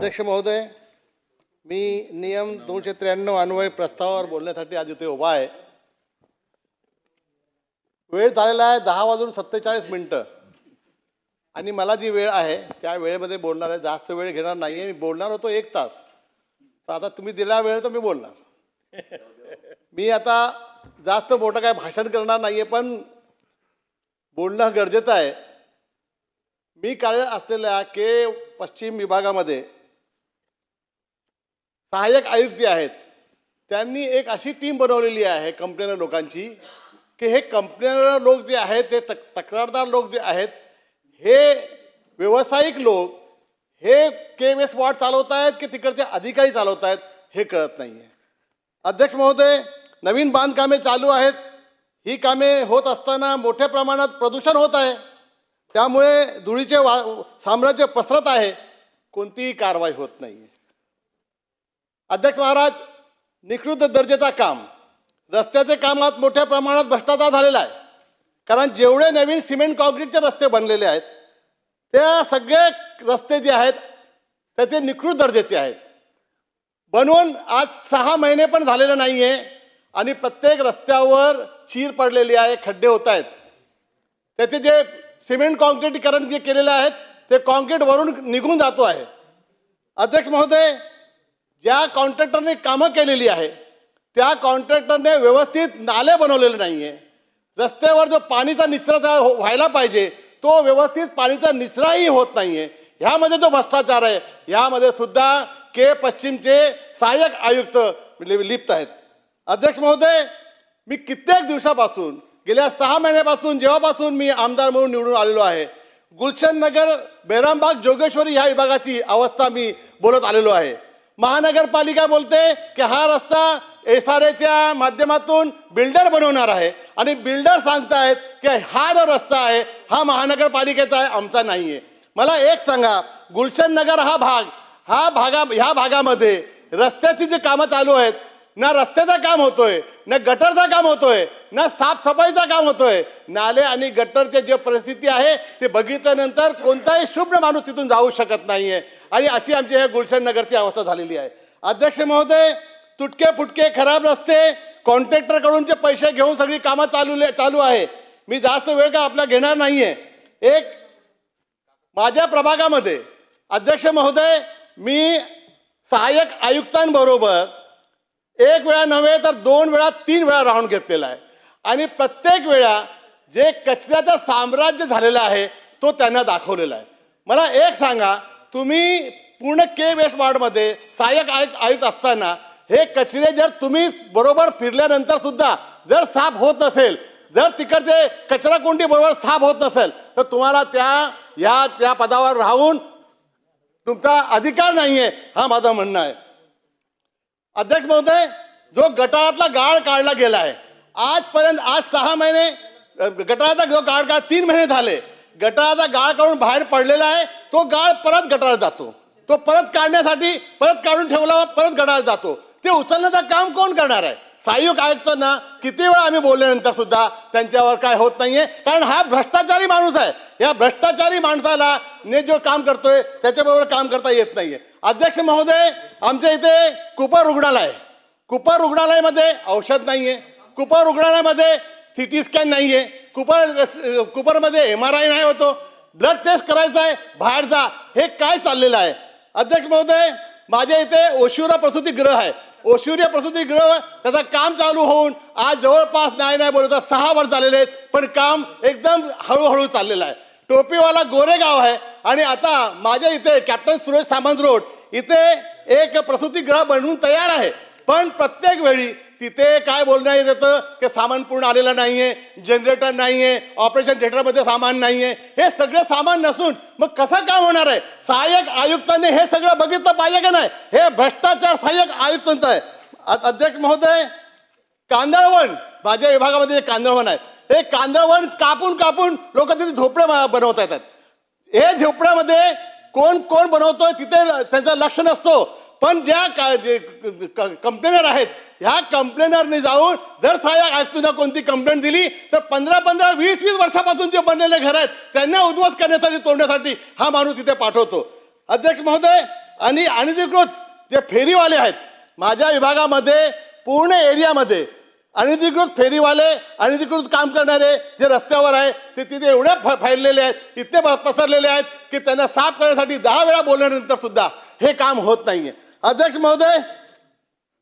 अध्यक्ष महोदय मी नियम दोनशे त्र्याण्णव अन्वय प्रस्तावावर बोलण्यासाठी आज इथे उभा आहे. वेळ झालेला आहे दहा वाजून सत्तेचाळीस मिनटं. आणि मला जी वेळ आहे त्या वेळेमध्ये बोलणार आहे. जास्त वेळ घेणार नाही आहे मी बोलणार होतो एक तास. तर आता तुम्ही दिला वेळ तर मी बोलणार. मी आता जास्त मोठं काय भाषण करणार नाही आहे पण बोलणं गरजेचं आहे. मी कार्यरत असलेल्या के पश्चिम विभागामध्ये सहाय्यक आयुक्त जे आहेत त्यांनी एक अशी टीम बनवलेली आहे कंप्लेनर लोकांची की हे कंपन्या लोक जे आहेत ते तक तक्रारदार लोक जे आहेत हे व्यावसायिक लोक हे के एस वॉर्ड चालवत आहेत की तिकडचे अधिकारी चालवत आहेत हे कळत नाही आहे अध्यक्ष महोदय नवीन बांधकामे चालू आहेत. ही कामे होत असताना मोठ्या प्रमाणात प्रदूषण होत आहे. त्यामुळे धुळीचे वा साम्राज्य पसरत आहे. कोणतीही कारवाई होत नाही आहे अध्यक्ष महाराज निकृत दर्जाचा काम. रस्त्याचे कामात मोठ्या प्रमाणात भ्रष्टाचार झालेला आहे. कारण जेवढे नवीन सिमेंट कॉन्क्रीटचे रस्ते बनलेले आहेत त्या सगळे रस्ते जे आहेत त्याचे निकृत दर्जाचे आहेत. बनवून आज सहा महिने पण झालेले नाही आहे आणि प्रत्येक रस्त्यावर चीर पडलेली आहे खड्डे होत आहेत. त्याचे जे सिमेंट कॉन्क्रीटीकरण जे केलेले आहेत ते कॉन्क्रीट वरून निघून जातो आहे. अध्यक्ष महोदय ज्या कॉन्ट्रॅक्टरने कामं केलेली आहे त्या कॉन्ट्रॅक्टरने व्यवस्थित नाले बनवलेले नाही आहे रस्त्यावर जो पाणीचा निचरा हो- व्हायला पाहिजे तो व्यवस्थित पाणीचा निचराही होत नाही आहे ह्यामध्ये जो भ्रष्टाचार आहे ह्यामध्ये सुद्धा के पश्चिमचे सहाय्यक आयुक्त लि- लिप्त आहेत. अध्यक्ष महोदय मी कित्येक दिवसापासून गेल्या सहा महिन्यापासून जेव्हापासून मी आमदार म्हणून निवडून आलेलो आहे गुलशन नगर बेरामबाग जोगेश्वरी ह्या विभागाची अवस्था मी बोलत आलेलो आहे. महानगरपालिका बोलते की हा रस्ता एस आर एच्या माध्यमातून बिल्डर बनवणार आहे. आणि बिल्डर सांगतायत की हा जो रस्ता आहे हा महानगरपालिकेचा आहे आमचा नाही आहे मला एक सांगा गुलशन नगर हा भाग हा भागा ह्या भागामध्ये रस्त्याची जी कामं चालू आहेत ना रस्त्याचं काम होतोय ना गटरचं काम होतोय ना साफसफाईचं काम होतोय नाले आणि गटरचे जे परिस्थिती आहे ते बघितल्यानंतर कोणताही शुभ माणूस तिथून जाऊ शकत नाही आहे आणि अशी आमची हे गुलशन नगरची अवस्था झालेली आहे. अध्यक्ष महोदय तुटके फुटके खराब रस्ते कॉन्ट्रॅक्टरकडूनचे पैसे घेऊन सगळी कामं चालू चालू आहे. मी जास्त वेळ का आपला घेणार नाही आहे एक माझ्या प्रभागामध्ये अध्यक्ष महोदय मी सहाय्यक आयुक्तांबरोबर एक वेळा नव्हे तर दोन वेळा तीन वेळा राऊंड घेतलेला आहे. आणि प्रत्येक वेळा जे कचऱ्याचं साम्राज्य झालेलं आहे तो त्यांना दाखवलेला आहे. मला एक सांगा तुम्ही पूर्ण के वेस्ट वार्डमध्ये सहाय्यक आयुक्त आयुक्त असताना हे कचरे जर तुम्ही बरोबर फिरल्यानंतर सुद्धा जर साफ होत नसेल जर तिकडचे कचरा कोंडी बरोबर साफ होत नसेल तर तुम्हाला त्या या त्या पदावर राहून तुमचा अधिकार नाही आहे हा माझं म्हणणं आहे. अध्यक्ष महोदय जो गटारातला गाळ काढला गेला आहे आजपर्यंत आज सहा महिने गटाराचा जो गाळ काढ तीन महिने झाले. गटाराचा गाळ काढून बाहेर पडलेला आहे तो गाळ परत गटारात जातो. तो परत काढण्यासाठी परत काढून ठेवला परत गटारात जातो. ते उचलण्याचं काम कोण करणार आहे? सहाय्यक आयुक्तांना किती वेळा आम्ही बोलल्यानंतर सुद्धा त्यांच्यावर काय होत नाहीये. कारण हा भ्रष्टाचारी माणूस आहे. या भ्रष्टाचारी माणसाला ने जो काम करतोय त्याच्याबरोबर काम करता येत नाहीये. अध्यक्ष महोदय आमच्या इथे कुपर रुग्णालय. कुपर रुग्णालयामध्ये औषध नाहीये. कुपर रुग्णालयामध्ये सी टी स्कॅन नाहीये. कुपर कुपरमध्ये एम आर आय नाही होतो. ब्लड टेस्ट करायचा आहे बाहेर जा. हे काय चाललेलं आहे? अध्यक्ष महोदय माझ्या इथे ओशिवरा प्रसूतीगृह आहे. ओशिवरा प्रसूतीगृह त्याचं काम चालू होऊन आज जवळपास नाही नाही बोलत सहा वर्ष झालेले आहेत पण काम एकदम हळूहळू चाललेलं आहे. टोपीवाला गोरेगाव आहे आणि आता माझ्या इथे कॅप्टन सुरेश सामंत रोड इथे एक प्रसूतीगृह बनवून तयार आहे. पण प्रत्येक वेळी तिथे काय बोलण्यात येतं की सामान पूर्ण आलेलं नाही आहे जनरेटर नाही आहे ऑपरेशन थिएटरमध्ये सामान नाही आहे हे सगळं सामान नसून मग कसं काम होणार आहे? सहाय्यक आयुक्तांनी हे सगळं बघितलं पाहिजे का नाही? हे भ्रष्टाचार सहाय्यक आयुक्तांचं आहे. अध्यक्ष महोदय कांदळवन माझ्या विभागामध्ये जे कांदळवन आहे. हे कांदळवन कापून कापून लोक तिथे झोपडे बनवता येतात. हे झोपड्यामध्ये कोण कोण बनवतोय तिथे त्यांचं लक्ष नसतो. पण ज्या का- जे क- कंप्लेनर आहेत ह्या कंप्लेनरने जाऊन जर सहाय्यक तुला कोणती कंप्लेंट दिली तर पंधरा पंधरा वीस वीस वर्षापासून जे बनलेले घर आहेत त्यांना उद्ध्वस्त करण्यासाठी तोडण्यासाठी हा माणूस इथे पाठवतो. अध्यक्ष महोदय आणि अनधिकृत जे फेरीवाले आहेत माझ्या विभागामध्ये पूर्ण एरियामध्ये अनधिकृत फेरीवाले अनधिकृत काम करणारे जे रस्त्यावर आहे ते तिथे एवढे फ फैललेले आहेत इतके पसरलेले आहेत की त्यांना साफ करण्यासाठी दहा वेळा बोलल्यानंतर सुद्धा हे काम होत नाही आहे अध्यक्ष महोदय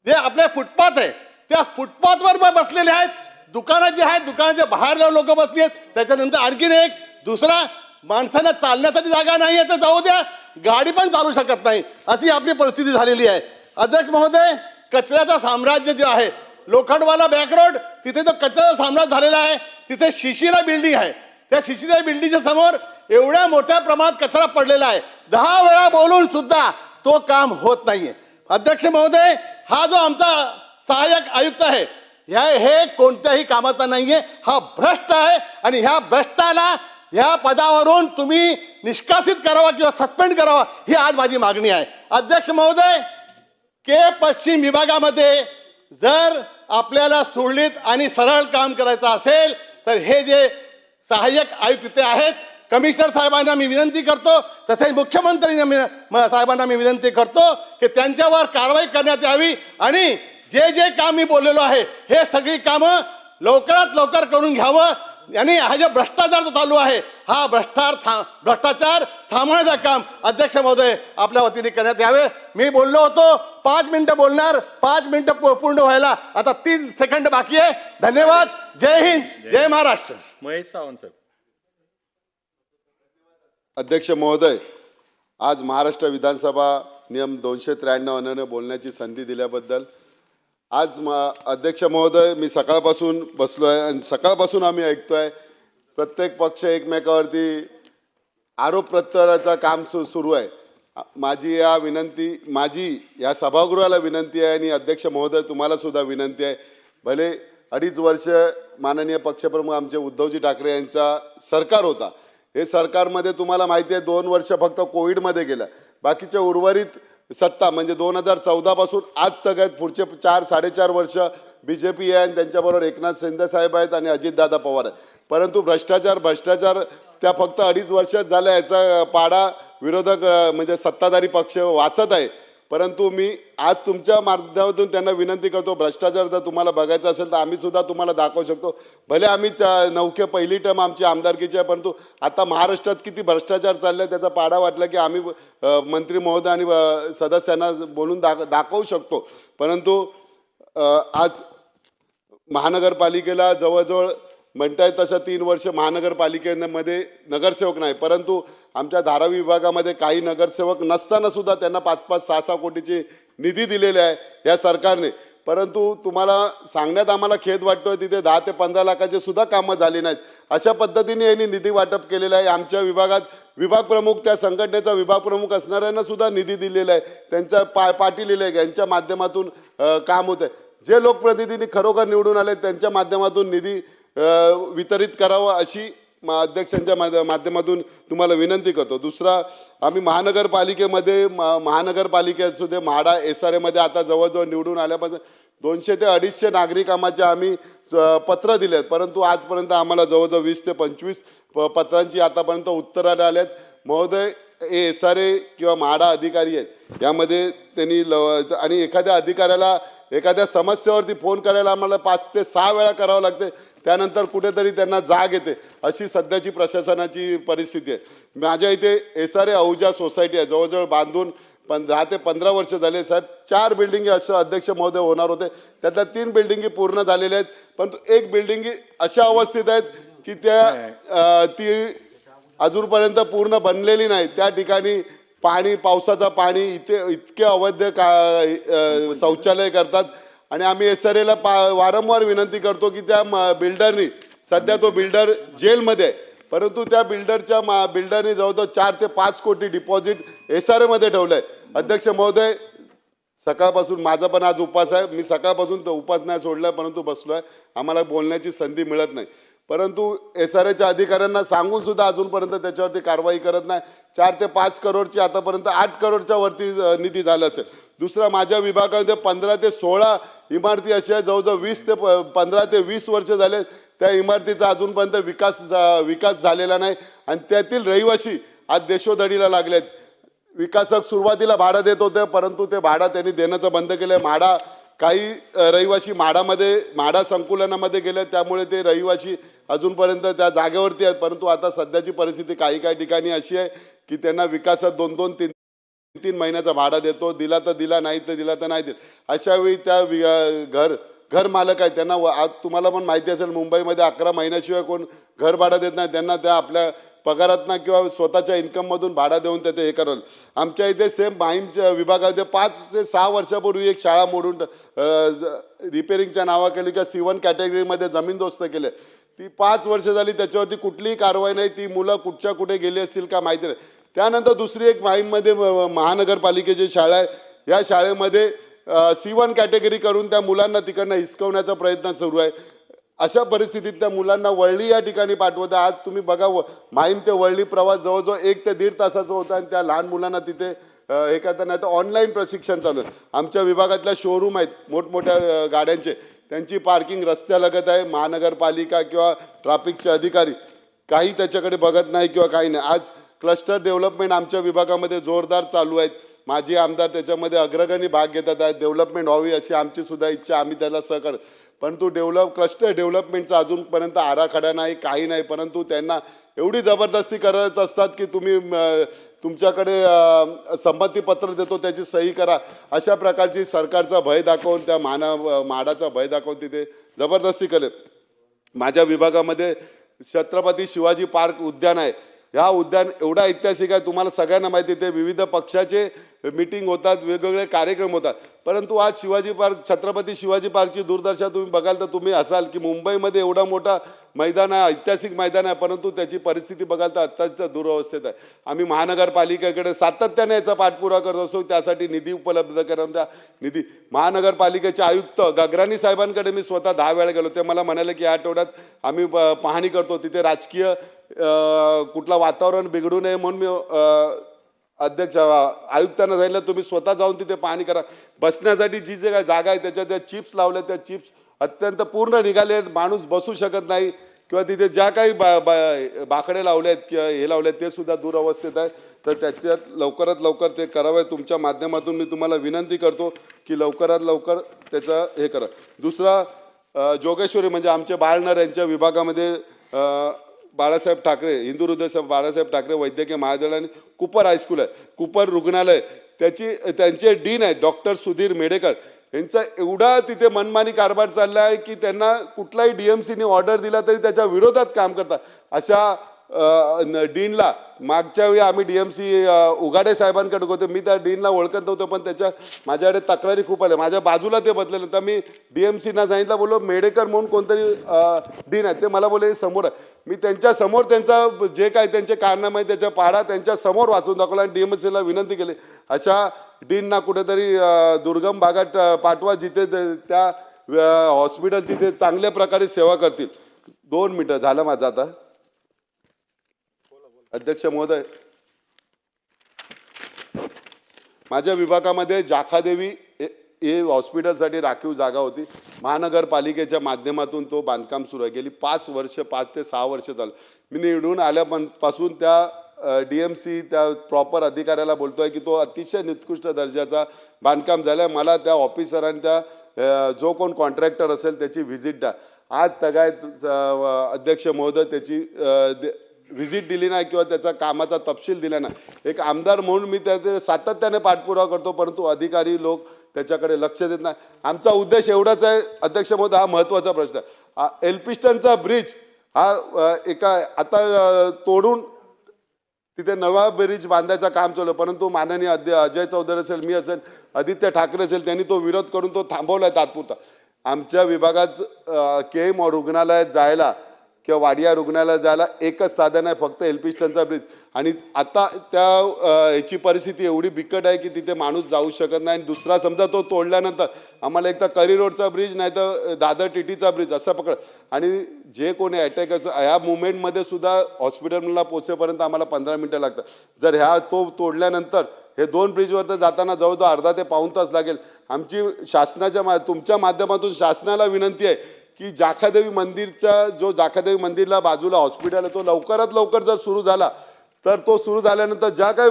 जे आपले फुटपाथ आहे त्या फुटपाथवर बसलेले आहेत. दुकानं जी आहेत दुकानाच्या बाहेर लोक बसली आहेत त्याच्यानंतर आणखीन एक दुसरा माणसांना चालण्यासाठी जागा नाही आहे तर जाऊ द्या. गाडी पण चालू शकत नाही. अशी आपली परिस्थिती झालेली आहे. अध्यक्ष महोदय कचऱ्याचं साम्राज्य जे आहे लोखंडवाला बॅकरोड तिथे जो कचऱ्याचा साम्राज्य झालेला आहे तिथे शिशिरा बिल्डिंग आहे. त्या शिशिरा बिल्डिंगच्या समोर एवढ्या मोठ्या प्रमाणात कचरा पडलेला आहे. दहा वेळा बोलून सुद्धा तो काम होत नाहीये. अध्यक्ष महोदय हा जो आमचा सहाय्यक आयुक्त आहे ह्या हे कोणत्याही कामाचा नाही आहे हा भ्रष्ट आहे आणि ह्या भ्रष्टाला ह्या पदावरून तुम्ही निष्कासित करावा किंवा सस्पेंड करावा ही आज माझी मागणी आहे. अध्यक्ष महोदय के पश्चिम विभागामध्ये जर आपल्याला सुरळीत आणि सरळ काम करायचं असेल तर हे जे सहाय्यक आयुक्त तिथे आहेत कमिशनर साहेबांना मी विनंती करतो तसेच मुख्यमंत्री साहेबांना मी विनंती करतो की त्यांच्यावर कारवाई करण्यात यावी आणि जे जे काम मी बोललेलो आहे हे सगळी कामं लवकरात लवकर करून घ्यावं. आणि हा जे भ्रष्टाचार जो चालू आहे हा भ्रष्टाचार था भ्रष्टाचार थांबवण्याचं काम अध्यक्ष महोदय आपल्या वतीने करण्यात यावे. मी बोललो होतो पाच मिनटं बोलणार पाच मिनटं पूर्ण व्हायला. आता तीन सेकंड बाकी आहे. धन्यवाद. जय हिंद. जय महाराष्ट्र. महेश सावंत साहेब अध्यक्ष महोदय आज महाराष्ट्र विधानसभा नियम दोनशे त्र्याण्णव बोलण्याची संधी दिल्याबद्दल. आज म अध्यक्ष महोदय मी सकाळपासून बसलो आहे आणि सकाळपासून आम्ही ऐकतो आहे प्रत्येक पक्ष एकमेकावरती आरोप प्रत्यारोपाचं काम सु सुरू आहे. माझी या विनंती माझी या सभागृहाला विनंती आहे आणि अध्यक्ष महोदय तुम्हालासुद्धा विनंती आहे. भले अडीच वर्ष माननीय पक्षप्रमुख आमचे उद्धवजी ठाकरे यांचा सरकार होता हे सरकारमध्ये तुम्हाला माहिती आहे दोन वर्ष फक्त कोविडमध्ये गेलं. बाकीच्या उर्वरित सत्ता म्हणजे दोन हजार चौदापासून आज तक आहेत पुढचे चार साडेचार वर्ष बी जे पी आहे आणि त्यांच्याबरोबर एकनाथ शिंदे साहेब आहेत आणि अजितदादा पवार आहेत. परंतु भ्रष्टाचार भ्रष्टाचार त्या फक्त अडीच वर्षात झाल्या याचा पाडा विरोधक म्हणजे सत्ताधारी पक्ष वाचत आहे. परंतु मी आज तुमच्या माध्यमातून त्यांना विनंती करतो भ्रष्टाचार जर तुम्हाला बघायचा असेल तर आम्ही सुद्धा तुम्हाला दाखवू शकतो. भले आम्ही नौके पहिली टर्म आमची आमदारकीची आहे परंतु आता महाराष्ट्रात किती भ्रष्टाचार चालले त्याचा पाडा वाटला की आम्ही मंत्री महोदय आणि सदस्यांना बोलून दाख दाखवू शकतो. परंतु आज महानगरपालिकेला जवळजवळ म्हणताय तसं तीन वर्ष महानगरपालिकेमध्ये नगरसेवक नाही परंतु आमच्या धारावी विभागामध्ये काही नगरसेवक नसताना सुद्धा त्यांना पाच पाच सहा सहा कोटीची निधी दिलेली आहे या सरकारने. परंतु तुम्हाला सांगण्यात आम्हाला खेद वाटतोय तिथे दहा ते पंधरा लाखाचे सुद्धा कामं झाली नाहीत. अशा पद्धतीने यांनी निधी वाटप केलेलं आहे. आमच्या विभागात विभाग प्रमुख त्या संघटनेचा विभाग प्रमुख असणाऱ्यांना सुद्धा निधी दिलेला आहे. त्यांच्या पा पाटील आहे यांच्या माध्यमातून काम होत आहे जे लोकप्रतिनिधी खरोखर निवडून आले त्यांच्या माध्यमातून निधी वितरित करावं अशी मा- अध्यक्षांच्या माध्य- माध्यमातून तुम्हाला विनंती करतो. दुसरा आम्ही महानगरपालिकेमध्ये मा- महानगरपालिकेसुद्धा म्हाडा एस आर एमध्ये आता जवळजवळ निवडून आल्यापासून दोनशे ते अडीचशे नागरिकांचे आम्ही पत्र दिले आहेत परंतु आजपर्यंत आम्हाला जवळजवळ वीस ते पंचवीस प पत्रांची आतापर्यंत उत्तरं आले आहेत महोदय हे एस आर ए किंवा म्हाडा अधिकारी आहेत. यामध्ये त्यांनी ल आणि एखाद्या अधिकाऱ्याला एखाद्या समस्येवरती फोन करायला आम्हाला पाच ते सहा वेळा करावं लागते. त्यानंतर कुठेतरी त्यांना जाग येते. अशी सध्याची प्रशासनाची परिस्थिती आहे. माझ्या इथे S R A Ahuja society आहे. जवळजवळ बांधून पण दहा ते पंधरा वर्ष झाले. साहेब चार बिल्डिंगी असं अध्यक्ष महोदय होणार होते. त्यातल्या तीन बिल्डिंगी पूर्ण झालेल्या आहेत. परंतु एक बिल्डिंगी अशा अवस्थेत आहेत की त्या ती अजूनपर्यंत पूर्ण बनलेली नाही. त्या ठिकाणी पाणी पावसाचं पाणी इथे इतके अवैध का शौचालय करतात. आणि आम्ही एस आर एला पा वारंवार विनंती करतो की त्या म- बिल्डरनी सध्या तो बिल्डर जेलमध्ये आहे. परंतु त्या बिल्डरच्या मा बिल्डरनी जवळजवळ चार ते पाच कोटी डिपॉझिट एस आर एमध्ये ठेवलं आहे अध्यक्ष महोदय सकाळपासून माझा पण आज उपास आहे. मी सकाळपासून तो उपास नाही सोडला परंतु बसलो आहे आम्हाला बोलण्याची संधी मिळत नाही. परंतु एस आर एच्या अधिकाऱ्यांना सांगून सुद्धा अजूनपर्यंत त्याच्यावरती कारवाई करत नाही. चार ते पाच करोडची आतापर्यंत आठ करोडच्या वरती निधी झाला असेल. दुसरा माझ्या विभागामध्ये पंधरा ते सोळा इमारती अशा आहेत जवळजवळ वीस ते प पंधरा ते वीस वर्ष झाले. त्या इमारतीचा अजूनपर्यंत विकास झा- विकास झालेला नाही. आणि त्यातील रहिवासी आज देशोधडीला लागले आहेत विकासक सुरुवातीला भाडं देत होते परंतु ते भाडं त्यांनी देण्याचं बंद केलं आहे म्हाडा काही रहिवाशी रहिवासी म्हाडामध्ये म्हाडा संकुलनामध्ये गेले त्यामुळे ते रहिवासी अजूनपर्यंत त्या जागेवरती आहेत. परंतु आता सध्याची परिस्थिती काही काही ठिकाणी अशी आहे की त्यांना विकासात दोन दोन तीन तीन महिन्याचा भाडा देतो. दिला तर दिला नाही तर दिला तर नाही दिला. अशावेळी त्या वि- घर घर मालक आहेत. त्यांना व- आज तुम्हाला पण माहिती असेल मुंबईमध्ये अकरा महिन्याशिवाय कोण घर भाडं देत नाही. त्यांना त्या आपल्या पगारातनं किंवा स्वतःच्या इन्कममधून भाडा देऊन ते हे करल आमच्या इथे सेम माहीमच्या विभागामध्ये पाच ते सहा वर्षापूर्वी एक शाळा मोडून रिपेरिंगच्या नावाखाली किंवा सी वन कॅटेगरीमध्ये जमीनदोस्त केले. ती पाच वर्ष झाली त्याच्यावरती कुठलीही कारवाई नाही. ती मुलं कुठच्या कुठे गेली असतील का माहिती नाही. त्यानंतर दुसरी एक माहीममध्ये महानगरपालिकेची शाळा आहे. या शाळेमध्ये सी वन कॅटेगरी करून त्या मुलांना तिकडनं हिसकवण्याचा प्रयत्न सुरू आहे. अशा परिस्थितीत त्या मुलांना वळली या ठिकाणी पाठवत आज तुम्ही बघा व- माहीम ते वळली प्रवास जवळजवळ एक ते दीड तासाचा होता आणि त्या लहान मुलांना तिथे हे करता नाही तर ऑनलाईन प्रशिक्षण चालू आहे. आमच्या विभागातल्या शोरूम आहेत मोठमोठ्या गाड्यांचे. त्यांची पार्किंग रस्त्यालगत आहे महानगरपालिका किंवा ट्रॅफिकचे अधिकारी. काही त्याच्याकडे बघत नाही किंवा काही नाही. आज क्लस्टर डेव्हलपमेंट आमच्या विभागामध्ये जोरदार चालू आहेत. माजी आमदार त्याच्यामध्ये अग्रगणी भाग घेतात. आहेत डेव्हलपमेंट व्हावी अशी आमची सुद्धा इच्छा आम्ही त्याला सहकार परंतु डेव्हलप क्लस्टर डेव्हलपमेंटचा अजूनपर्यंत आराखडा नाही काही नाही. परंतु त्यांना एवढी जबरदस्ती करत असतात की तुम्ही तुमच्याकडे संमतीपत्र देतो त्याची सही करा. अशा प्रकारची सरकारचा भय दाखवून त्या माना माडाचा भय दाखवून तिथे जबरदस्ती करेल माझ्या विभागामध्ये छत्रपती शिवाजी पार्क उद्यान आहे. ह्या उद्यान एवढा ऐतिहासिक आहे तुम्हाला सगळ्यांना माहिती ते विविध पक्षाचे मिटिंग होतात वेगवेगळे कार्यक्रम होतात. परंतु आज शिवाजी पार्क छत्रपती शिवाजी पार्कची दूरदर्शा तुम्ही बघाल तर तुम्ही असाल की मुंबईमध्ये एवढा मोठा मैदान आहे ऐतिहासिक मैदान आहे परंतु त्याची परिस्थिती बघाल तर अत्यंत दुरावस्थेत आहे. आम्ही महानगरपालिकेकडे सातत्याने याचा पाठपुरावा करत असतो त्यासाठी निधी उपलब्ध करून त्या निधी महानगरपालिकेचे आयुक्त गगराणी साहेबांकडे मी स्वतः दहा वेळा गेलो ते मला म्हणाले की या आठवड्यात आम्ही प- पाहणी करतो तिथे राजकीय कुठलं कुठला वातावरण बिघडू नये म्हणून मी अध्यक्ष आयुक्तांना जायला तुम्ही स्वतः जाऊन तिथे पाहणी करा. बसण्यासाठी जी जे काय जागा आहे त्याच्या त्या चिप्स लावल्या त्या चिप्स अत्यंत पूर्ण निघाले आहेत. माणूस बसू शकत नाही किंवा तिथे ज्या काही बा बा- बाकडे लावले आहेत किंवा हे लावले आहेत ते सुद्धा दुरावस्थेत आहे. तर त्याच्यात लवकरात लवकर ते करावं. तुमच्या माध्यमातून मी तुम्हाला विनंती करतो की लवकरात लवकर त्याचं हे करा. दुसरा जोगेश्वरी म्हणजे आमचे बाळनर यांच्या विभागामध्ये बाळासाहेब ठाकरे हिंदू हृदय बाळासाहेब ठाकरे वैद्यकीय महाविद्यालय आणि कुपर हायस्कूल आहे. कुपर रुग्णालय त्याची त्यांचे डीन आहे डॉक्टर सुधीर मेडेकर. यांचा एवढा तिथे मनमानी कारभार चालला आहे की त्यांना कुठलाही डी एम सीने ऑर्डर दिला तरी त्याच्या विरोधात काम करतात. अशा डीनला. मागच्या वेळी आम्ही डी एम सी उघाडे साहेबांकडे होते. मी त्या डीनला ओळखत नव्हतो पण त्याच्या माझ्याकडे तक्रारी खूप आल्या. माझ्या बाजूला ते बदलले. तर मी डी एम सीना सांगितलं बोललो मेडेकर म्हणून कोणतरी डीन आहे. ते मला बोलले समोर आहे. मी त्यांच्यासमोर त्यांचा जे काय त्यांचे कारनामे आहे त्याच्या पाढा त्यांच्यासमोर वाचून दाखवला आणि डी एम सीला विनंती केली. अशा डीनना कुठेतरी दुर्गम भागात पाठवा जिथे ते- त्या हॉस्पिटल हॉस्पिटलची ते चांगल्या प्रकारे सेवा करतील. दोन मिनटं झालं माझं आता. अध्यक्ष महोदय माझ्या विभागामध्ये जाखादेवी हे- हे हॉस्पिटलसाठी राखीव जागा होती. महानगरपालिकेच्या माध्यमातून तो बांधकाम सुरू आहे. गेली पाच वर्ष पाच ते सहा वर्ष झालं. मी निवडून आल्यापासून त्या डी एम सी त्या प्रॉपर अधिकाऱ्याला बोलतो आहे की तो अतिशय निकृष्ट दर्जाचा बांधकाम झाला आहे मला त्या ऑफिसरांनी त्या जो कोण कॉन्ट्रॅक्टर असेल त्याची व्हिजिट द्या. आज तगायत अध्यक्ष महोदय त्याची व्हिजिट दिली नाही किंवा त्याचा कामाचा तपशील दिला नाही. एक आमदार म्हणून मी त्याचे सातत्याने पाठपुरावा करतो परंतु अधिकारी लोक त्याच्याकडे लक्ष देत नाही. आमचा उद्देश एवढाच आहे अध्यक्ष महोदय हा महत्त्वाचा प्रश्न आहे. एल्पिस्टनचा ब्रिज हा एका आता तोडून तिथे नवा ब्रिज बांधायचं काम चालू आहे. परंतु माननीय अध्य अजय चौधरी असेल मी असेल आदित्य ठाकरे असेल त्यांनी तो विरोध करून तो थांबवला आहे तात्पुरता. आमच्या विभागात के एम रुग्णालयात जायला किंवा वाडिया रुग्णालयात जायला एकच साधन आहे फक्त एल्पिस्टनचा ब्रिज. आणि आता त्या याची परिस्थिती एवढी बिकट आहे की तिथे माणूस जाऊ शकत नाही. आणि दुसरा समजा तो तोडल्यानंतर आम्हाला एक तर करी रोडचा ब्रिज नाही तर दादर टीटीचा ब्रिज असं पकड. आणि जे कोणी अटॅक ह्या मुवमेंटमध्ये सुद्धा हॉस्पिटलला पोचेपर्यंत आम्हाला पंधरा मिनटं लागतात. जर ह्या तो तोडल्यानंतर हे दोन ब्रिजवर तर जाताना जवळजवळ अर्धा ते पाऊण तास लागेल. आमची शासनाच्या मा तुमच्या माध्यमातून शासनाला विनंती आहे की जाखादेवी मंदिरचा जो जाखादेवी मंदिरला बाजूला हॉस्पिटल आहे तो लवकरात लवकर जर सुरू झाला तर तो सुरू झाल्यानंतर ज्या काही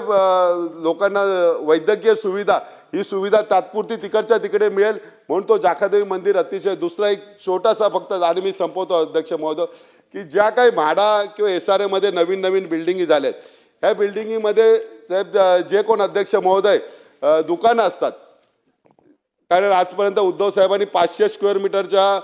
लोकांना वैद्यकीय सुविधा ही सुविधा तात्पुरती तिकडच्या तिकडे मिळेल. म्हणून तो जाखादेवी मंदिर अतिशय दुसरा एक छोटासा फक्त आणि मी संपवतो अध्यक्ष महोदय की ज्या काही म्हाडा किंवा एस आर एमध्ये नवीन नवीन बिल्डिंगी झाल्यात ह्या बिल्डिंगीमध्ये साहेब जे कोण अध्यक्ष महोदय दुकानं असतात. कारण आजपर्यंत उद्धव साहेबांनी पाचशे स्क्वेअर मीटरच्या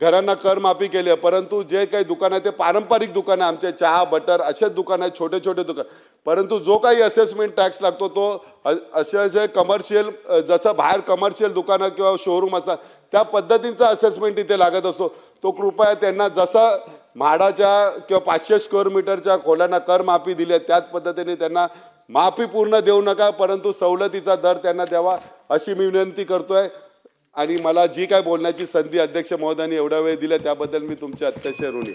घरांना करमाफी केली आहे परंतु जे काही दुकान आहे ते पारंपरिक दुकानं आमचे चहा बटर असेच दुकान आहेत छोटे छोटे दुकान. परंतु जो काही असेसमेंट टॅक्स लागतो तो असे असे जे कमर्शियल जसं बाहेर कमर्शियल दुकानं किंवा शोरूम असतात त्या पद्धतींचा असेसमेंट इथे लागत असतो. तो कृपया त्यांना जसं म्हाडाच्या किंवा पाचशे स्क्वेअर मीटरच्या खोल्यांना करमाफी दिली आहे त्याच पद्धतीने त्यांना माफी पूर्ण देऊ नका परंतु सवलतीचा दर त्यांना द्यावा अशी मी विनंती करतो आहे आणि मला जी काय बोलण्याची संधी अध्यक्ष महोदयांनी एवढा वेळ दिला त्याबद्दल मी तुमचे अतिशय ऋणी.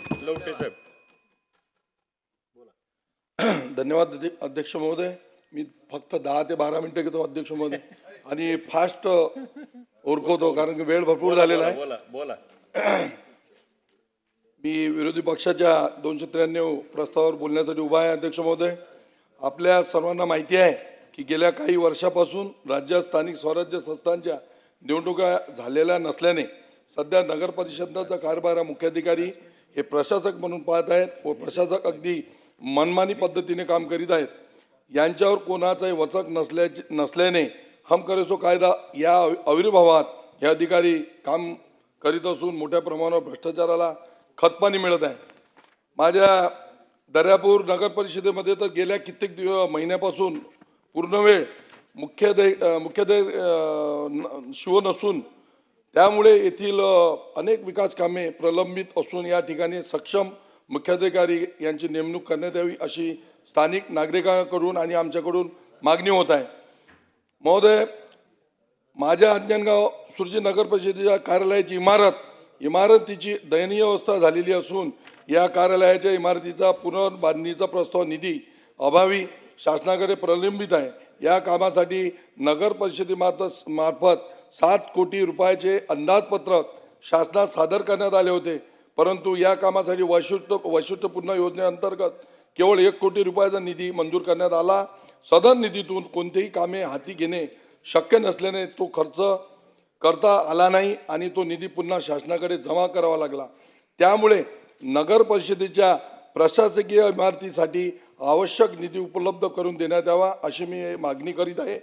धन्यवाद अध्य- अध्यक्ष महोदय. मी फक्त दहा ते बारा मिनिटं घेतो अध्यक्ष महोदय. आणि फास्ट ओरखवतो कारण की वेळ भरपूर झालेला आहे. बोला बोला. मी विरोधी पक्षाच्या दोनशे त्र्याण्णव प्रस्तावावर बोलण्यासाठी उभा आहे अध्यक्ष महोदय. आपल्या सर्वांना माहिती आहे की गेल्या काही वर्षापासून राज्यात स्थानिक स्वराज्य संस्थांच्या निवडणुका झालेल्या नसल्याने सध्या नगर परिषदाचा कारभार हा मुख्याधिकारी हे प्रशासक म्हणून पाहत आहेत व प्रशासक अगदी मनमानी पद्धतीने काम करीत आहेत. यांच्यावर कोणाचाही वचक नसल्याचे नसल्याने हम करेसो कायदा या आविर्भावात हे अधिकारी काम करीत असून मोठ्या प्रमाणावर भ्रष्टाचाराला खतपाणी मिळत आहे. माझ्या दर्यापूर नगर परिषदेमध्ये तर गेल्या कित्येक दिव महिन्यापासून पूर्ण वेळ मुख्याधे मुख्याधे शिव नसून त्यामुळे येथील अनेक विकास कामे प्रलंबित असून या ठिकाणी सक्षम मुख्याधिकारी यांची नेमणूक करण्यात यावी अशी स्थानिक नागरिकांकडून आणि आमच्याकडून मागणी होत आहे. महोदय माझ्या अज्ञानगाव सुरजी नगर परिषदेच्या कार्यालयाची इमारत इमारतीची दयनीय अवस्था झालेली असून या कार्यालयाच्या इमारतीचा पुनर्बांधणीचा प्रस्ताव निधी अभावी शासनाकडे प्रलंबित आहे. या कामासाठी नगर परिषदेमार्फत मार्फत सात कोटी रुपयाचे अंदाजपत्रक शासनात सादर करण्यात आले होते. परंतु या कामासाठी वैशिष्ट्य वैशिष्ट्यपूर्ण योजनेअंतर्गत केवळ एक कोटी रुपयाचा निधी मंजूर करण्यात आला. सदर निधीतून कोणतेही कामे हाती घेणे शक्य नसल्याने तो खर्च करता आला नाही आणि तो निधी पुन्हा शासनाकडे जमा करावा लागला. त्यामुळे नगर परिषदेच्या प्रशासकीय इमारतीसाठी आवश्यक निधी उपलब्ध करून देण्यात यावा अशी मी मागणी करीत आहे.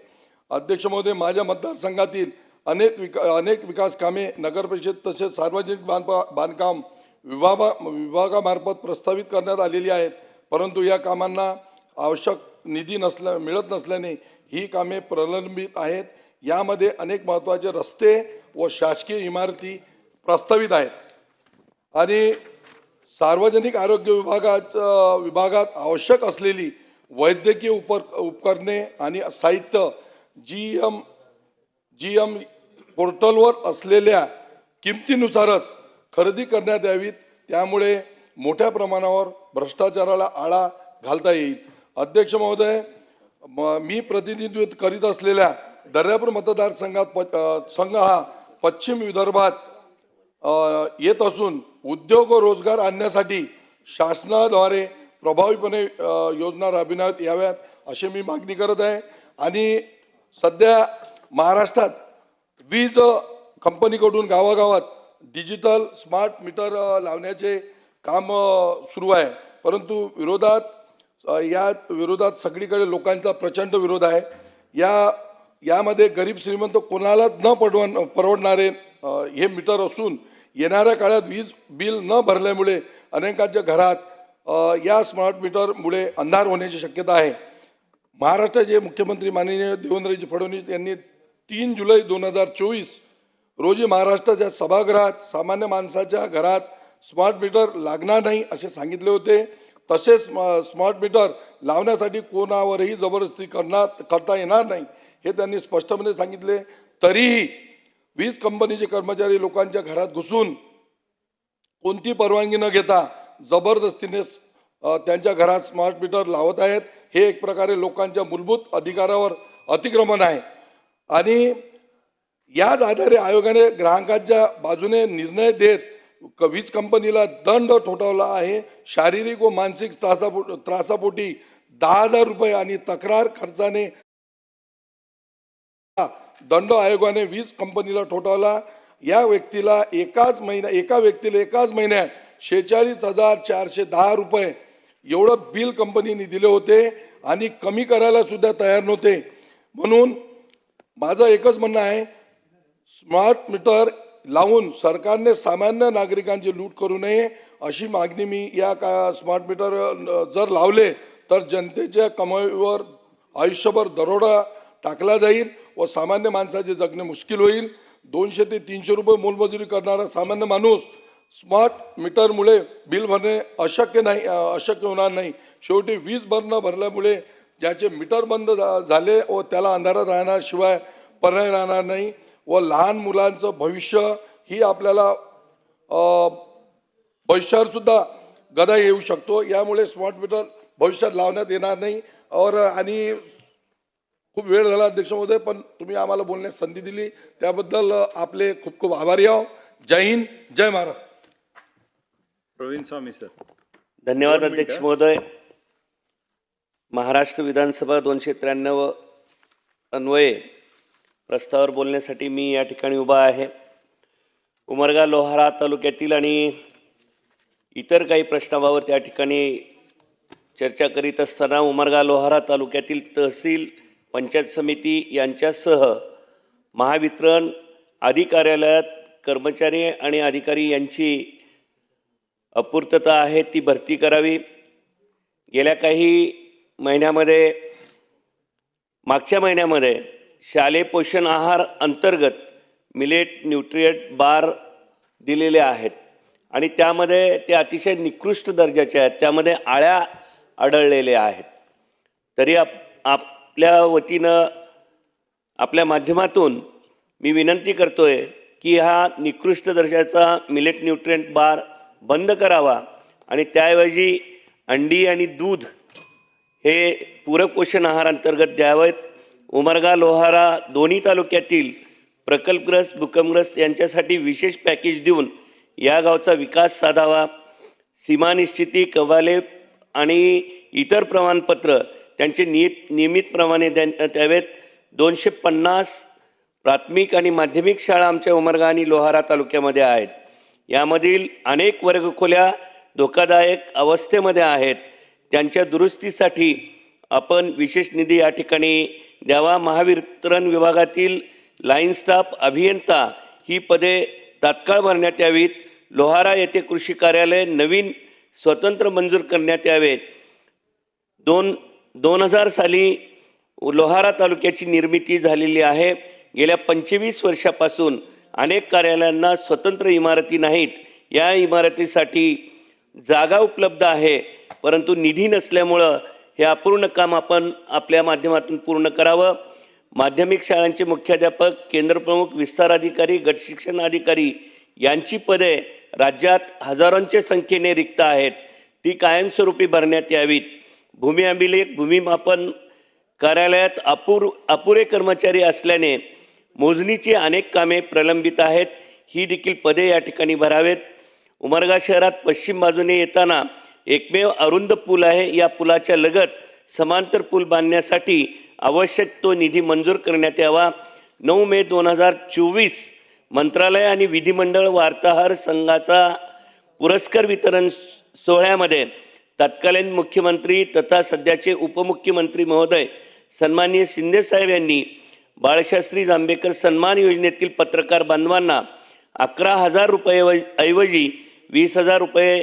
अध्यक्ष महोदय माझ्या मतदारसंघातील अनेक विका अनेक विकास कामे नगर परिषद तसेच सार्वजनिक बांधपा बांधकाम विभागा विभागामार्फत प्रस्तावित करण्यात आलेली आहेत. परंतु या कामांना आवश्यक निधी नसल्या मिळत नसल्याने ही कामे प्रलंबित आहेत. यामध्ये अनेक महत्त्वाचे रस्ते व शासकीय इमारती प्रस्तावित आहेत. आणि सार्वजनिक आरोग्य विभागाचं विभागात आवश्यक असलेली वैद्यकीय उपर उपकरणे आणि साहित्य जी एम जी एम पोर्टलवर असलेल्या किमतीनुसारच खरेदी करण्यात यावीत. त्यामुळे मोठ्या प्रमाणावर भ्रष्टाचाराला आळा घालता येईल. अध्यक्ष महोदय म- मी प्रतिनिधित्व करीत असलेल्या दर्यापूर मतदारसंघात प- संघ हा पश्चिम विदर्भात येत असून उद्योग व रोजगार आणण्यासाठी शासनाद्वारे प्रभावीपणे योजना राबविण्यात याव्यात अशी मी मागणी करत आहे. आणि सध्या महाराष्ट्रात वीज कंपनीकडून गावागावात डिजिटल स्मार्ट मीटर लावण्याचे काम सुरू आहे. परंतु विरोधात या विरोधात सगळीकडे लोकांचा प्रचंड विरोध आहे. या यामध्ये गरीब श्रीमंत कोणालाच न पडवण परवडणारे हे मीटर असून येणाऱ्या काळात वीज बिल न भरल्यामुळे अनेकांच्या घरात या स्मार्ट मीटरमुळे अंधार होण्याची शक्यता आहे. महाराष्ट्राचे मुख्यमंत्री माननीय देवेंद्रजी फडणवीस यांनी तीन जुलै दोन हजार चोवीस रोजी महाराष्ट्राच्या सभागृहात सामान्य माणसाच्या घरात स्मार्ट मीटर लागणार नाही असे सांगितले होते. तसेच स्मार्ट मीटर लावण्यासाठी कोणावरही जबरदस्ती करणार करता येणार नाही हे त्यांनी स्पष्टपणे सांगितले. तरीही वीज कंपनीचे कर्मचारी लोकांच्या घरात घुसून कोणती परवानगी न घेता जबरदस्तीने त्यांच्या घरात स्मार्ट मीटर लावत आहेत. हे एक प्रकारे लोकांच्या मूलभूत अधिकारावर अतिक्रमण आहे. आणि याच आधारे आयोगाने ग्राहकांच्या बाजूने निर्णय देत क- वीज कंपनीला दंड ठोठावला आहे. शारीरिक व मानसिक त्रासापो त्रासापोटी दहा हजार रुपये आणि तक्रार खर्चाने दंड आयोगाने वीज कंपनीला ठोठावला. या व्यक्तीला एकाच महिन्या एका व्यक्तीला एकाच महिन्यात शेहेचाळीस हजार चारशे दहा रुपये एवढं बिल कंपनीने दिले होते आणि कमी करायला सुद्धा तयार नव्हते. म्हणून माझं एकच म्हणणं आहे स्मार्ट मीटर लावून सरकारने सामान्य नागरिकांची लूट करू नये अशी मागणी मी या का स्मार्ट मीटर जर लावले तर जनतेच्या कमाईवर आयुष्यभर दरोडा टाकला जाईल. व सामान्य माणसाचे जगणे मुश्किल होईल. दोनशे ते तीनशे रुपये मोलमजुरी करणारा सामान्य माणूस स्मार्ट मीटरमुळे बिल भरणे अशक्य नाही अशक्य होणार नाही. शेवटी वीज भरणं भरल्यामुळे ज्याचे मीटर बंद झा- झाले व त्याला अंधारात राहण्याशिवाय पर्याय राहणार नाही व लहान मुलांचं भविष्य ही आपल्याला भविष्यावरसुद्धा गदा येऊ शकतो. यामुळे स्मार्ट मीटर भविष्यात लावण्यात येणार नाही. और आणि खूप वेळ झाला अध्यक्ष महोदय पण तुम्ही आम्हाला बोलण्यास संधी दिली. त्याबद्दल आपले खूप खूप आभारी आहो जय हिंद जय महाराष्ट्र प्रवीण स्वामी सर धन्यवाद अध्यक्ष. महोदय. महाराष्ट्र विधानसभा दोनशे त्र्याण्णव अन्वये प्रस्तावावर बोलण्यासाठी मी या ठिकाणी उभा आहे. उमरगा लोहारा तालुक्यातील आणि इतर काही प्रश्नाबाबत त्या ठिकाणी चर्चा करीत असताना उमरगा लोहारा तालुक्यातील तहसील पंचायत समिती यांच्यासह महावितरण अधिकार्यालयात कार्यालयात कर्मचारी आणि अधिकारी यांची अपूर्तता आहे ती भरती करावी. गेल्या काही महिन्यामध्ये मागच्या महिन्यामध्ये शालेय पोषण आहार अंतर्गत मिलेट न्यूट्रिएट बार दिलेले आहेत आणि त्यामध्ये ते अतिशय निकृष्ट दर्जाचे आहेत त्यामध्ये आळ्या आढळलेल्या आहेत. तरी आप आप आपल्या वतीनं आपल्या माध्यमातून मी विनंती करतो आहे की हा निकृष्ट दर्जाचा मिलेट न्यूट्रिएंट बार बंद करावा आणि त्याऐवजी अंडी आणि दूध हे पूरक पोषण आहार अंतर्गत द्यावेत. उमरगा लोहारा दोन्ही तालुक्यातील प्रकल्पग्रस्त भूकंपग्रस्त यांच्यासाठी विशेष पॅकेज देऊन या गावचा विकास साधावा. सीमा निश्चिती आणि इतर प्रमाणपत्र त्यांचे नियत नियमितप्रमाणे द्या द्यावेत दोनशे पन्नास प्राथमिक आणि माध्यमिक शाळा आमच्या उमरगा आणि लोहारा तालुक्यामध्ये आहेत. यामधील अनेक वर्गखोल्या धोकादायक अवस्थेमध्ये आहेत. त्यांच्या दुरुस्तीसाठी आपण विशेष निधी या ठिकाणी द्यावा. महावितरण विभागातील लाईन स्टाफ अभियंता ही पदे तात्काळ भरण्यात यावीत. लोहारा येथे कृषी कार्यालय नवीन स्वतंत्र मंजूर करण्यात यावेत दोन दोन हजार साली लोहारा तालुक्याची निर्मिती झालेली आहे. गेल्या पंचवीस वर्षापासून अनेक कार्यालयांना स्वतंत्र इमारती नाहीत. या इमारतीसाठी जागा उपलब्ध आहे. परंतु निधी नसल्यामुळं हे अपूर्ण काम आपण आपल्या माध्यमातून पूर्ण करावं. माध्यमिक शाळांचे मुख्याध्यापक केंद्रप्रमुख विस्तार अधिकारी गट शिक्षण अधिकारी यांची पदे राज्यात हजारोंच्या संख्येने रिक्त आहेत. ती कायमस्वरूपी भरण्यात यावीत. भूमी अभिलेख भूमिमापन कार्यालयात अपूर अपुरे कर्मचारी असल्याने मोजणीची अनेक कामे प्रलंबित आहेत. ही देखील पदे या ठिकाणी भरावेत. उमरगा शहरात पश्चिम बाजूने येताना एकमेव अरुंद पूल आहे. या पुलाच्या लगत समांतर पूल बांधण्यासाठी आवश्यक तो निधी मंजूर करण्यात यावा. नऊ मे दोन हजार चोवीस मंत्रालय आणि विधिमंडळ वार्ताहर संघाचा पुरस्कार वितरण सोहळ्यामध्ये तत्कालीन मुख्यमंत्री तथा सध्याचे उपमुख्यमंत्री महोदय सन्माननीय शिंदेसाहेब यांनी बाळशास्त्री जांभेकर सन्मान योजनेतील पत्रकार बांधवांना अकरा हजार रुपये ऐवजी वीस हजार रुपये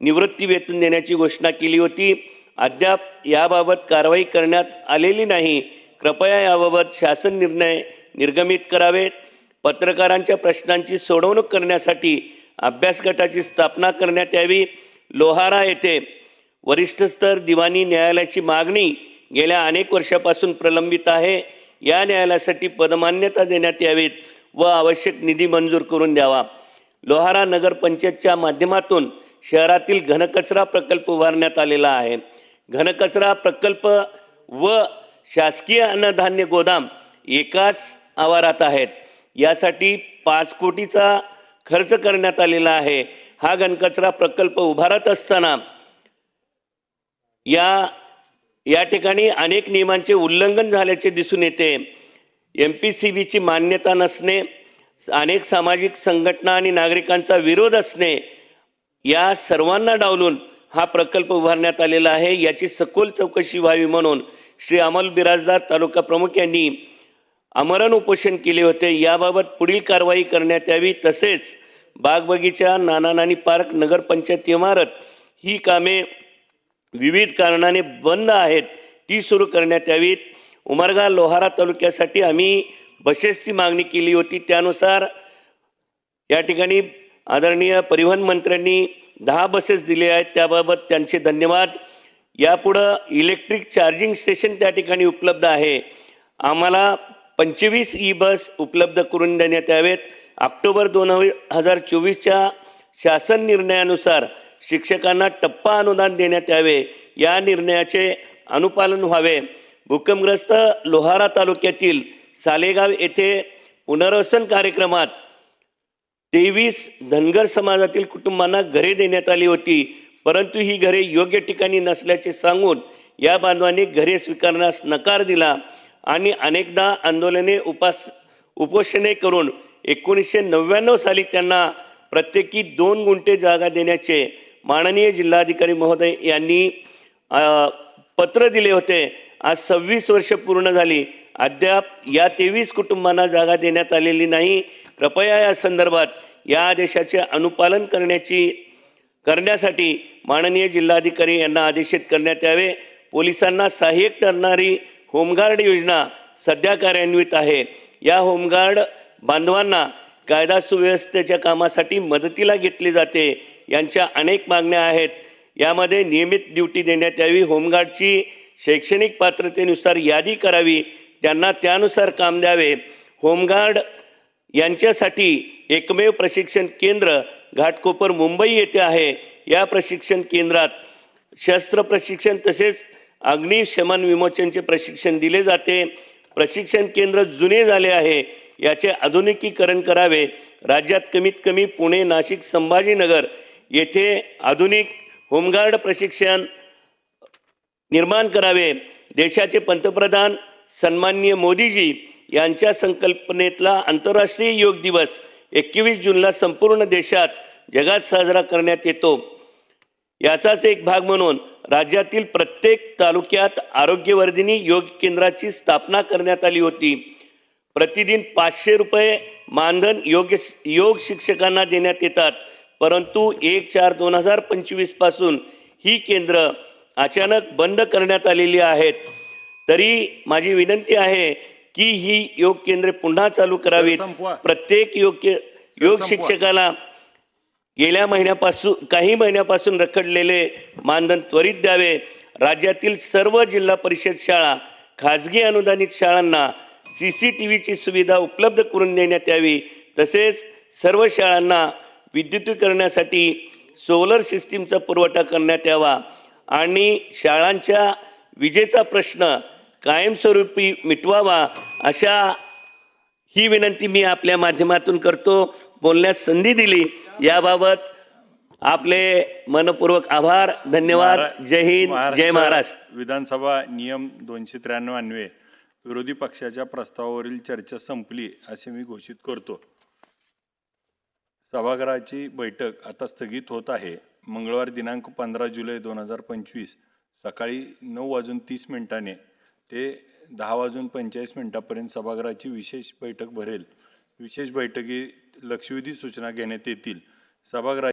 निवृत्ती वेतन देण्याची घोषणा केली होती. अद्याप याबाबत कारवाई करण्यात आलेली नाही. कृपया याबाबत शासन निर्णय निर्गमित करावेत पत्रकारांच्या प्रश्नांची सोडवणूक करण्यासाठी अभ्यास गटाची स्थापना करण्यात यावी. लोहारा येथे वरिष्ठ स्तर दिवाणी न्यायालयाची मागणी गेल्या अनेक वर्षापासून प्रलंबित आहे. या न्यायालयासाठी पदमान्यता देण्यात यावीत व आवश्यक निधी मंजूर करून द्यावा. लोहारा नगरपंचायतच्या माध्यमातून शहरातील घनकचरा प्रकल्प उभारण्यात आलेला आहे. घनकचरा प्रकल्प व शासकीय अन्नधान्य गोदाम एकाच आवारात आहेत. यासाठी पाच कोटीचा खर्च करण्यात आलेला आहे. हा घनकचरा प्रकल्प उभारत असताना या या ठिकाणी अनेक नियमांचे उल्लंघन झाल्याचे दिसून येते. एम पी सी बीची मान्यता नसणे अनेक सामाजिक संघटना आणि नागरिकांचा विरोध असणे या सर्वांना डावलून हा प्रकल्प उभारण्यात आलेला आहे. याची सखोल चौकशी व्हावी म्हणून श्री अमल बिराजदार तालुका प्रमुख यांनी आमरण उपोषण केले होते. याबाबत पुढील कारवाई करण्यात यावी. तसेच बागबगीचा नाना नानी पार्क नगरपंचायत इमारत ही कामे विविध कारणाने बंद आहेत ती सुरू करण्यात यावीत उमरगा लोहारा तालुक्यासाठी आम्ही बसेसची मागणी केली होती. त्यानुसार या ठिकाणी आदरणीय परिवहन मंत्र्यांनी दहा बसेस दिले आहेत. त्याबाबत त्यांचे धन्यवाद. यापुढं इलेक्ट्रिक चार्जिंग स्टेशन त्या ठिकाणी उपलब्ध आहे. आम्हाला पंचवीस ई बस उपलब्ध करून देण्यात यावेत. ऑक्टोबर दोन हजार चोवीसच्या शासन निर्णयानुसार शिक्षकांना टप्पा अनुदान देण्यात यावे. या निर्णयाचे अनुपालन व्हावे. भूकंपग्रस्त लोहारा तालुक्यातील सालेगाव येथे पुनर्वसन कार्यक्रमात तेवीस धनगर समाजातील कुटुंबांना घरे देण्यात आली होती. परंतु ही घरे योग्य ठिकाणी नसल्याचे सांगून या बांधवांनी घरे स्वीकारण्यास नकार दिला आणि अनेकदा आंदोलने उपास उपोषणे करून एकोणीसशे नव्याण्णव साली त्यांना प्रत्येकी दोन गुंठे जागा देण्याचे माननीय जिल्हाधिकारी महोदय यांनी पत्र दिले होते. आज सव्वीस वर्ष पूर्ण झाली. अद्याप या तेवीस कुटुंबांना जागा देण्यात आलेली नाही. कृपया या संदर्भात या आदेशाचे अनुपालन करण्याची करण्यासाठी माननीय जिल्हाधिकारी यांना आदेशित करण्यात यावे. पोलिसांना सहाय्यक ठरणारी होमगार्ड योजना सध्या कार्यान्वित आहे. या होमगार्ड बांधवांना कायदा सुव्यवस्थेच्या कामासाठी मदतीला घेतली जाते. यांच्या अनेक मागण्या आहेत. यामध्ये नियमित ड्युटी देण्यात यावी होमगार्डची शैक्षणिक पात्रतेनुसार यादी करावी त्यांना त्यानुसार काम द्यावे. होमगार्ड यांच्यासाठी एकमेव प्रशिक्षण केंद्र घाटकोपर मुंबई येथे आहे. या प्रशिक्षण केंद्रात शस्त्र प्रशिक्षण तसेच अग्निशमन विमोचनचे प्रशिक्षण दिले जाते. प्रशिक्षण केंद्र जुने झाले आहे. याचे आधुनिकीकरण करावे. राज्यात कमीत कमी पुणे नाशिक संभाजीनगर येथे आधुनिक होमगार्ड प्रशिक्षण निर्माण करावे. देशाचे पंतप्रधान सन्माननीय मोदीजी यांच्या संकल्पनेतला आंतरराष्ट्रीय योग दिवस एकवीस जूनला संपूर्ण देशात जगात साजरा करण्यात येतो. याचाच एक भाग म्हणून राज्यातील प्रत्येक तालुक्यात आरोग्यवर्धिनी योग केंद्राची स्थापना करण्यात आली होती. प्रतिदिन पाचशे रुपये मानधन योग योग शिक्षकांना देण्यात येतात. परंतु एक चार दोन हजार पंचवीसपासून ही केंद्र अचानक बंद करण्यात आलेली आहेत तरी माझी विनंती आहे की ही योग केंद्रे पुन्हा चालू करावीत. प्रत्येक योग योग. शिक्षकाला गेल्या महिन्यापासून काही महिन्यापासून रखडलेले मानधन त्वरित द्यावे राज्यातील सर्व जिल्हा परिषद शाळा खाजगी अनुदानित शाळांना सी सी टी व्हीची सुविधा उपलब्ध करून देण्यात यावी तसेच सर्व शाळांना विद्युतीकरणासाठी सोलर सिस्टीमचा पुरवठा करण्यात यावा. आणि शाळांच्या विजेचा प्रश्न कायमस्वरूपी मिटवावा अशा ही विनंती मी आपल्या माध्यमातून करतो. बोलण्यास संधी दिली. याबाबत आपले मनपूर्वक आभार. धन्यवाद. जय हिंद. जय महाराष्ट्र विधानसभा नियम दोनशे त्र्याण्णव अन्वये विरोधी पक्षाच्या प्रस्तावावरील चर्चा संपली असे मी घोषित करतो. सभागृहाची बैठक आता स्थगित होत आहे. मंगळवार दिनांक पंधरा जुलै दोन हजार पंचवीस सकाळी नऊ वाजून तीस मिनिटाने ते दहा वाजून पंचेचाळीस मिनिटापर्यंत सभागृहाची विशेष बैठक भरेल. विशेष बैठकीत लक्षवेधी सूचना घेण्यात येतील. सभागृह